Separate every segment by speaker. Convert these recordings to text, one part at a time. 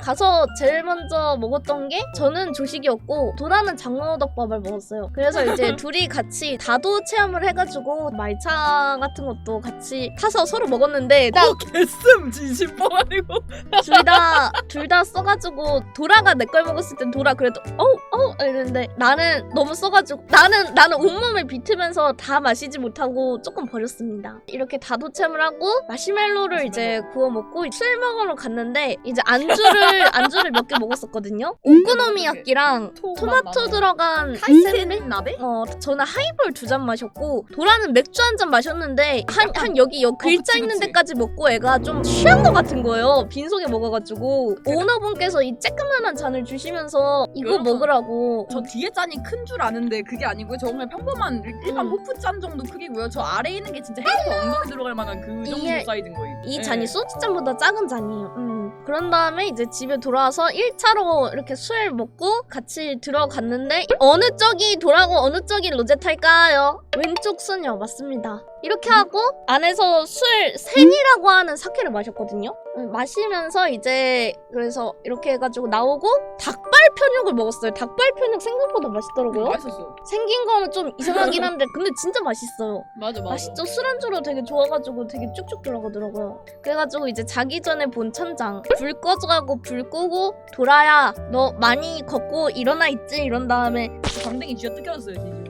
Speaker 1: 가서 제일 먼저 먹었던 게 저는 조식이었고 도라는 장어덮밥을 먹었어요. 그래서 이제 둘이 같이 다도 체험을 해가지고 말차 같은 것도 같이 타서 서로 먹었는데
Speaker 2: 어, 개씀 진심 뻥 아니고.
Speaker 1: 둘다 둘 다 써가지고 도라가 내 걸 먹었을 땐 도라 그래도 어우 어우 이랬는데 나는 너무 써가지고 나는 나는 온몸을 비트면서 다 마시지 못하고 조금 버렸습니다. 이렇게 다도 체험을 하고 마시멜로를 이제 구워 먹고 술 먹으러 갔는데 이제 안주를 안주를 몇 개 먹었었거든요. 오코노미야끼랑 토마토 들어간
Speaker 2: 하이센 나베?
Speaker 1: 어 저는 하이볼 두 잔 마셨고 도라는 맥주 한 잔 마셨는데 한 한 여기 여 글자
Speaker 2: 그치,
Speaker 1: 있는
Speaker 2: 그치.
Speaker 1: 데까지 먹고 애가 좀 취한 것 같은 거예요 빈속에 먹어가지고 오너분께서 이 쬐끄만한 잔을 주시면서 이거
Speaker 2: 여러분,
Speaker 1: 먹으라고
Speaker 2: 저 뒤에 짠이 큰 줄 아는데 그게 아니고요. 저 정말 평범한 일반
Speaker 1: 음.
Speaker 2: 호프 짠 정도 크기고요. 저 아래 있는 게 진짜 헤이터 엉덩이 들어갈 만한 그 정도
Speaker 1: 이게-
Speaker 2: 사이즈인 거예요.
Speaker 1: 이
Speaker 2: 네.
Speaker 1: 잔이 소주잔보다 작은 잔이에요. 음. 그런 다음에 이제 집에 돌아와서 1차로 이렇게 술 먹고 같이 들어갔는데 어느 쪽이 도라고 어느 쪽이 로제타일까요? 왼쪽 순요 맞습니다. 이렇게 하고 안에서 술 생이라고 하는 사케를 마셨거든요. 음, 마시면서 이제 그래서 이렇게 해가지고 나오고 닭발 편육을 먹었어요. 닭발 편육 생각보다 맛있더라고요.
Speaker 2: 맛있었어.
Speaker 1: 생긴 거는 좀 이상하긴 한데 근데 진짜 맛있어요.
Speaker 2: 맞아 맞아.
Speaker 1: 맛있죠? 술안주로 되게 좋아가지고 되게 쭉쭉 들어가더라고요. 그래가지고 이제 자기 전에 본 천장 불 꺼져가고 불 끄고 돌아야 너 많이 걷고 일어나 있지 이런 다음에
Speaker 2: 광댕이 쥐어 뜯겨졌어요 진심.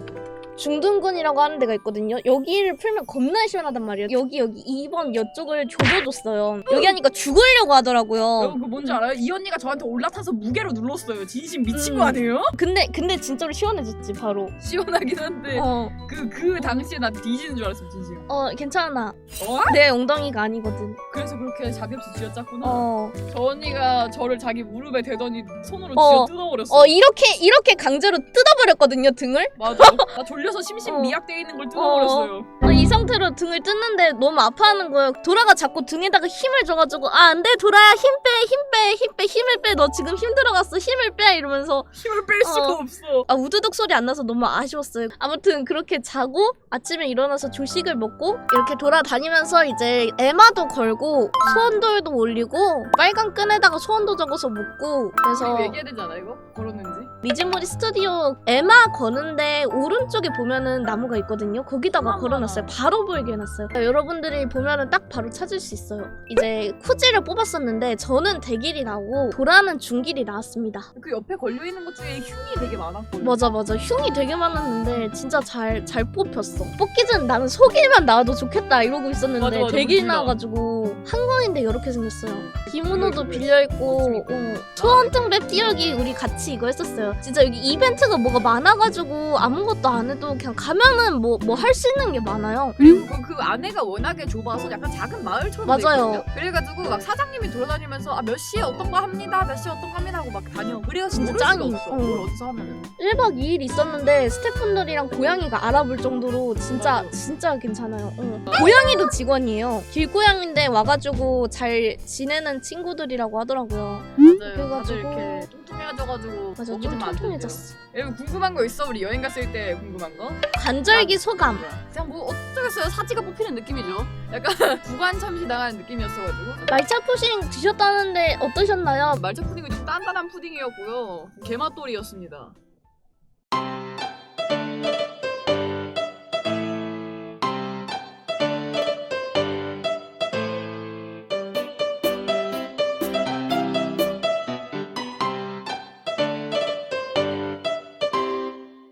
Speaker 1: 중둔근이라고 하는 데가 있거든요. 여기를 풀면 겁나 시원하단 말이에요. 여기 여기 2번 이쪽을 조져줬어요. 여기 하니까 죽으려고 하더라고요.
Speaker 2: 여러분 그 뭔지 알아요? 이 언니가 저한테 올라타서 무게로 눌렀어요. 진심 미친
Speaker 1: 음.
Speaker 2: 거 아니에요?
Speaker 1: 근데 근데 진짜로 시원해졌지 바로.
Speaker 2: 시원하긴 한데
Speaker 1: 어,
Speaker 2: 그 그 당시에 나 뒤지는 줄 알았어 진심.
Speaker 1: 어 괜찮아.
Speaker 2: 어?
Speaker 1: 내 엉덩이가 아니거든.
Speaker 2: 그래서 그렇게 자비 없이 쥐어짰구나.
Speaker 1: 어,
Speaker 2: 저 언니가 저를 자기 무릎에 대더니 손으로
Speaker 1: 어.
Speaker 2: 쥐어 뜯어버렸어.
Speaker 1: 어 이렇게 이렇게 강제로 뜯어버렸거든요 등을.
Speaker 2: 맞아. 나 졸려서 심심
Speaker 1: 어.
Speaker 2: 미약돼 있는 걸 뜯어버렸어요.
Speaker 1: 어, 이 상태로 등을 뜯는데 너무 아파하는 거예요. 도라가 자꾸 등에다가 힘을 줘가지고 아 안돼 도라야 힘 빼 힘 빼 힘 빼 힘을 빼 너 지금 힘들어갔어 힘을 빼 이러면서
Speaker 2: 힘을 뺄 수가
Speaker 1: 어.
Speaker 2: 없어.
Speaker 1: 아 우두둑 소리 안 나서 너무 아쉬웠어요. 아무튼 그렇게 자고 아침에 일어나서 조식을 먹고 이렇게 돌아다니면서 이제 에마도 걸고 소원돌도 올리고 빨간 끈에다가 소원도 적어서 먹고 그래서
Speaker 2: 얘기해야 되지 않아 이거? 걸었는지?
Speaker 1: 미즈모리 스튜디오 에마 거는데 오른쪽에 보면은 나무가 있거든요. 거기다가
Speaker 2: 아.
Speaker 1: 걸어놨어요. 바로 보이게 해놨어요. 여러분들이 보면은 딱 바로 찾을 수 있어요. 이제 쿠지를 뽑았었는데 저는 대길이 나오고 도라는 중길이 나왔습니다.
Speaker 2: 그 옆에 걸려 있는 것 중에 흉이 되게 많았거든.
Speaker 1: 맞아 맞아 흉이 되게 많았는데 진짜 잘 잘 뽑혔어. 뽑기 전 나는 속일만 나와도 좋겠다 이러고 있었는데
Speaker 2: 맞아, 맞아,
Speaker 1: 대길
Speaker 2: 멋지다.
Speaker 1: 나와가지고 한강인데 이렇게 생겼어요.
Speaker 2: 그래.
Speaker 1: 빌려 있고 소원등배 띄우기 우리 같이 이거 했었어요. 진짜 여기 이벤트가 뭐가 많아가지고 아무것도 안 해도 그냥 가면은 뭐 뭐 할 수 있는 게 많아요.
Speaker 2: 그리고 그, 그 안에가 워낙에 좁아서 약간 작은 마을처럼 돼
Speaker 1: 맞아요.
Speaker 2: 있거든요. 그래가지고 막 사장님이 돌아다니면서 아 몇 시에 어떤 거 합니다, 몇 시에 어떤 거 합니다 하고 막 다녀. 그래서
Speaker 1: 진짜
Speaker 2: 모를 수가
Speaker 1: 짱이.
Speaker 2: 없어.
Speaker 1: 어.
Speaker 2: 뭘 어디서 하면은.
Speaker 1: 1박 2일 있었는데 스태프분들이랑 고양이가 알아볼 정도로 진짜
Speaker 2: 맞아.
Speaker 1: 진짜 괜찮아요. 응. 고양이도 직원이에요. 길고양인데 와가지고 잘 지내는 친구들이라고 하더라고요.
Speaker 2: 맞아요. 다들
Speaker 1: 그래가지고-
Speaker 2: 이렇게 뚱 뚱해져가지고
Speaker 1: 맞아
Speaker 2: 좀좀안 된대요.
Speaker 1: 통통해졌어.
Speaker 2: 여러분 궁금한 거 있어? 우리 여행 갔을 때 궁금한 거?
Speaker 1: 관절기 소감.
Speaker 2: 그냥 뭐 어쩌겠어요. 사지가 뽑히는 느낌이죠. 약간 구간 참시 당하는 느낌이었어가지고.
Speaker 1: 말차 푸싱 드셨다는데 어떠셨나요?
Speaker 2: 말차 푸딩은 좀 단단한 푸딩이었고요. 게맛돌이었습니다.